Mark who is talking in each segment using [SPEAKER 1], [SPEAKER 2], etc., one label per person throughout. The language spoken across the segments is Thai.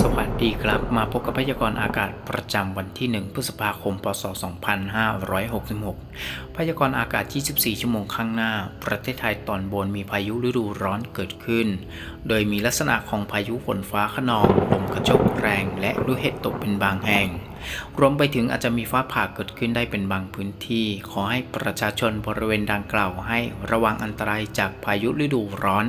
[SPEAKER 1] สวัสดีครับมาพบกับพยากรณ์อากาศประจำวันที่ 1 พฤษภาคม พศ 2566 พยากรณ์อากาศ 24 ชั่วโมงข้างหน้า ประเทศไทยตอนบนมีพายุฤดูร้อนเกิดขึ้น โดยมีลักษณะของพายุฝนฟ้าขนอง ลมกระโชกแรง และลูกเห็บตกเป็นบางแห่ง รวมไปถึงอาจจะมีฟ้าผ่าเกิดขึ้นได้เป็นบางพื้นที่ ขอให้ประชาชนบริเวณดังกล่าวให้ระวังอันตรายจากพายุฤดูร้อน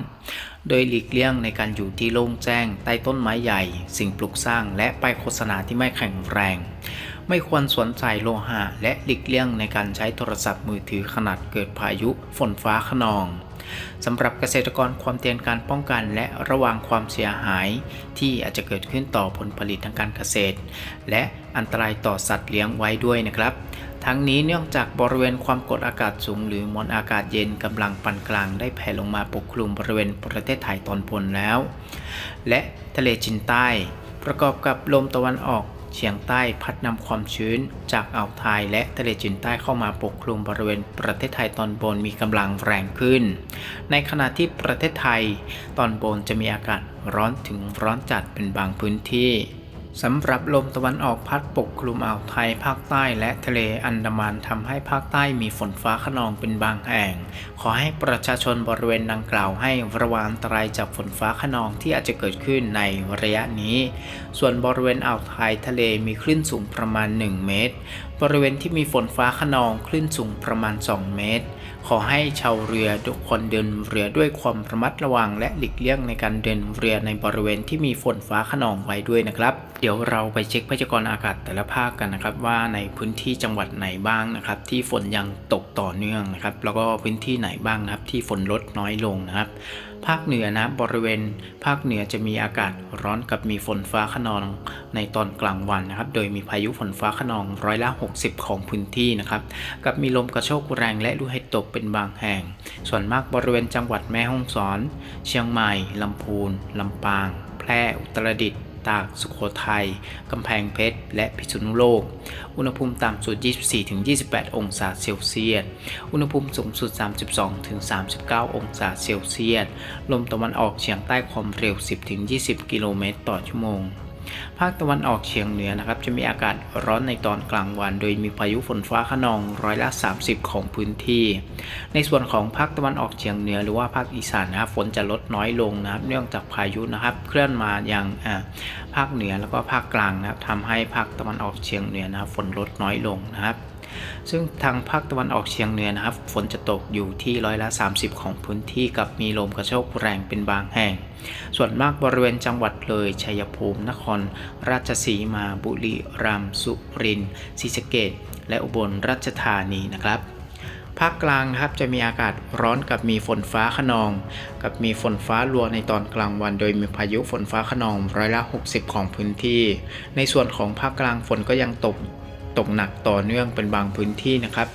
[SPEAKER 1] โดยหลีกเลี่ยงในการอยู่ที่โล่งแจ้ง ใต้ต้นไม้ใหญ่ สิ่งปลูกสร้าง และป้ายโฆษณาที่ไม่แข็งแรง ไม่ควรสวมใส่โลหะ และหลีกเลี่ยงในการใช้โทรศัพท์มือถือขนาดเกิดพายุฝนฟ้าขนอง สำหรับเกษตรกรความเตียนการป้องกันและระวังความเสียหาย ที่อาจจะเกิดขึ้นต่อผลผลิตทางการเกษตร และอันตรายต่อสัตว์เลี้ยงไว้ด้วยนะครับ ทั้งนี้เนื่องจากบริเวณความกดอากาศสูง หรือมวลอากาศเย็นกำลังปานกลางได้แผ่ลงมาปกคลุมบริเวณประเทศไทยตอนบนแล้ว และทะเลจีนใต้ ประกอบกับลมตะวันออก เฉียงใต้พัดนำความชื้น จากอ่าวไทยและทะเลจีนใต้เข้ามาปกคลุมบริเวณประเทศไทยตอนบนมีกำลังแรงขึ้น ในขณะที่ประเทศไทยตอนบนจะมีอากาศร้อนถึงร้อนจัดเป็นบางพื้นที่ สำหรับลมตะวันออกพัดปกคลุมอ่าวไทยภาคใต้และทะเลอันดามันทำให้ภาคใต้มีฝนฟ้าขนองเป็นบางแห่ง ขอให้ประชาชนบริเวณดังกล่าวให้ระวังอันตรายจากฝนฟ้าขนองที่อาจจะเกิดขึ้นในระยะนี้ ส่วนบริเวณอ่าวไทยทะเลมีคลื่นสูงประมาณ 1 เมตร บริเวณที่มีฝนฟ้าขนองคลื่นสูงประมาณ 2 เมตร ขอให้ชาวเรือทุกคนเดินเรือด้วยความระมัดระวัง และหลีกเลี่ยงในการเดินเรือในบริเวณที่มีฝนฟ้าขนองไว้ด้วยนะครับ เดี๋ยวเราไปเช็คพยากรณ์อากาศแต่ละภาคกันนะครับ ว่าในพื้นที่จังหวัดไหนบ้างนะครับ ที่ฝนยังตกต่อเนื่องนะครับ แล้วก็พื้นที่ไหนบ้างนะครับ ที่ฝนลดน้อยลงนะครับ ภาคเหนือนะบริเวณ ภาคเหนือจะมีอากาศร้อนกับมีฝนฟ้าขนองในตอนกลางวันนะครับ โดยมีพายุฝนฟ้าขนองร้อยละ 60 ของพื้นที่นะครับ กับมีลมกระโชกแรงและลูกเห็บตกเป็นบางแห่ง ส่วนมากบริเวณจังหวัดแม่ฮ่องสอน เชียงใหม่ลำพูนลำปาง แพร่อุตรดิตถ์ ตาก สุโขทัย กำแพงเพชร และพิษณุโลก อุณหภูมิต่ำสุด 24-28 องศาเซลเซียส อุณหภูมิสูงสุด 32-39 องศาเซลเซียส ลมตะวันออกเฉียงใต้ความเร็ว 10-20 กิโลเมตรต่อชั่วโมง ภาคตะวันออกเฉียงเหนือนะครับ จะมีอากาศร้อนในตอนกลางวัน โดยมีพายุฝนฟ้าขนองร้อยละ 30 ของพื้นที่ ในส่วนของภาคตะวันออกเฉียงเหนือหรือว่าภาคอีสานนะครับฝนจะลดน้อยลงนะครับเนื่องจากพายุนะครับ เคลื่อนมาอย่างภาคเหนือแล้วก็ภาคกลางนะครับทำให้ภาคตะวันออกเฉียงเหนือนะครับฝนลดน้อยลงนะครับ ซึ่งทางภาคตะวันออกเฉียงเหนือนะครับ ฝนจะตกอยู่ที่ร้อยละ 30 ของพื้นที่กับมีลมกระโชกแรงเป็นบางแห่ง ส่วนมากบริเวณจังหวัดเลย ชัยภูมิ นคร ราชสีมา บุรีรัมย์ สุรินทร์ ศรีสะเกษและอุบลราชธานีนะครับภาคกลางนะครับจะมีอากาศร้อนกับมีฝนฟ้าขนอง กับมีฝนฟ้าลวในตอนกลางวัน โดยมีพายุฝนฟ้าขนองร้อยละ 60 ของพื้นที่ ในส่วนของภาคกลางฝนก็ยังตก ตกหนักต่อเนื่องเป็นบางพื้นที่นะครับ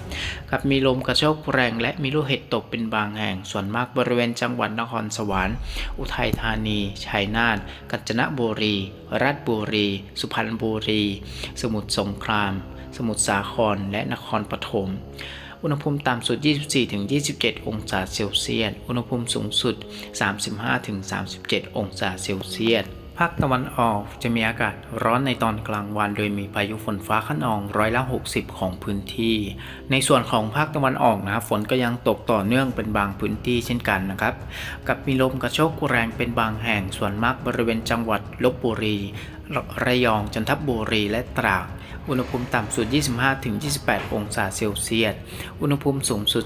[SPEAKER 1] กับมีลมกระโชกแรงและมีลูกเห็บตกเป็นบางแห่ง ส่วนมากบริเวณจังหวัดนครสวรรค์ อุทัยธานี ชัยนาท กาญจนบุรี ราชบุรี สุพรรณบุรี สมุทรสงคราม สมุทรสาคร และนครปฐมอุณหภูมิต่ำสุด 24-27 องศาเซลเซียส อุณหภูมิสูงสุด 35-37 องศาเซลเซียส ภาคตะวันออกจะมีอากาศร้อนในตอนกลางวัน โดยมีพายุฝนฟ้าขนองร้อยละ 60 ของพื้นที่ ในส่วนของภาคตะวันออกนะครับฝนก็ยังตกต่อเนื่องเป็นบางพื้นที่เช่นกันนะครับ กับมีลมกระโชกแรงเป็นบางแห่งส่วนมากบริเวณจังหวัดลบบุรี ระยองจันทบุรีและตราด อุณหภูมิต่ำสุด 25-28 องศาเซลเซียส อุณหภูมิสูงสุด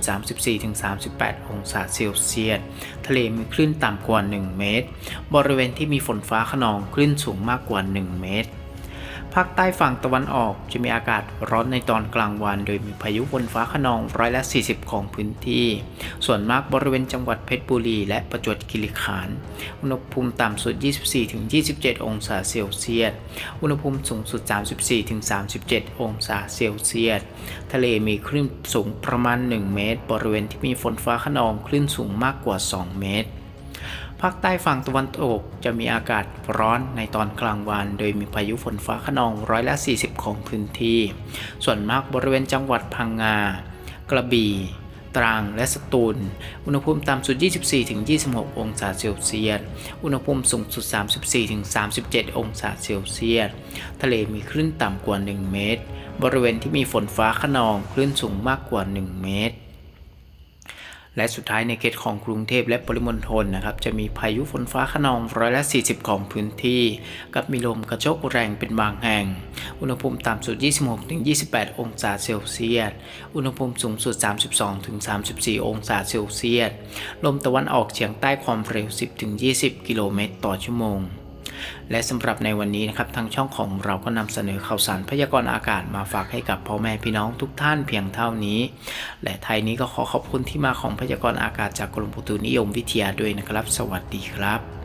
[SPEAKER 1] 34-38 องศาเซลเซียส ทะเลมีคลื่นต่ำกว่า 1 เมตร บริเวณที่มีฝนฟ้าขนองคลื่นสูงมากกว่า 1 เมตร ภาคใต้ฝั่งตะวันออกจะมีอากาศร้อนในตอนกลางวัน โดยมีพายุฝนฟ้าขนองร้อยละ40 ของพื้นที่ ส่วนมากบริเวณจังหวัดเพชรบุรี และประจวบคีรีขันธ์ อุณหภูมิต่ำสุด 24-27 องศาเซลเซียส อุณหภูมิสูงสุด 34-37 องศาเซลเซียส ทะเลมีคลื่นสูงประมาณ 1 เมตร บริเวณที่มีฝนฟ้าขนองคลื่นสูงมากกว่า 2 เมตร ภาคใต้ฝั่งตะวันตกจะมีอากาศร้อนในตอนกลางวัน โดยมีพายุฝนฟ้าขนองร้อยละ 40 ของพื้นที่ ส่วนมากบริเวณจังหวัดพังงา กระบี่ ตรัง และสตูล อุณหภูมิต่ำสุด 24-26 องศาเซลเซียส อุณหภูมิสูงสุด 34-37 องศาเซลเซียส ทะเลมีคลื่นต่ำกว่า 1 เมตร บริเวณที่มีฝนฟ้าขนองคลื่นสูงมากกว่า 1 เมตร และสุดท้ายในเขตของกรุงเทพและปริมณฑลนะครับจะมีพายุฝนฟ้าขนองร้อยละ40 ของพื้นที่ กับมีลมกระโชกแรงเป็นบางแห่ง อุณหภูมิต่ำสุด 26-28 องศาเซลเซียส อุณหภูมิสูงสุด 32-34 องศาเซลเซียส ลมตะวันออกเฉียงใต้ความเร็ว 10-20 กิโลเมตรต่อชั่วโมง และสำหรับในวันนี้นะครับทางช่องของเราก็นำเสนอข่าวสารพยากรณ์อากาศมาฝากให้กับพ่อแม่พี่น้องทุกท่านเพียงเท่านี้ และไทยนี้ก็ขอขอบคุณที่มาของพยากรณ์อากาศจากกรมอุตุนิยมวิทยาด้วยนะครับ สวัสดีครับ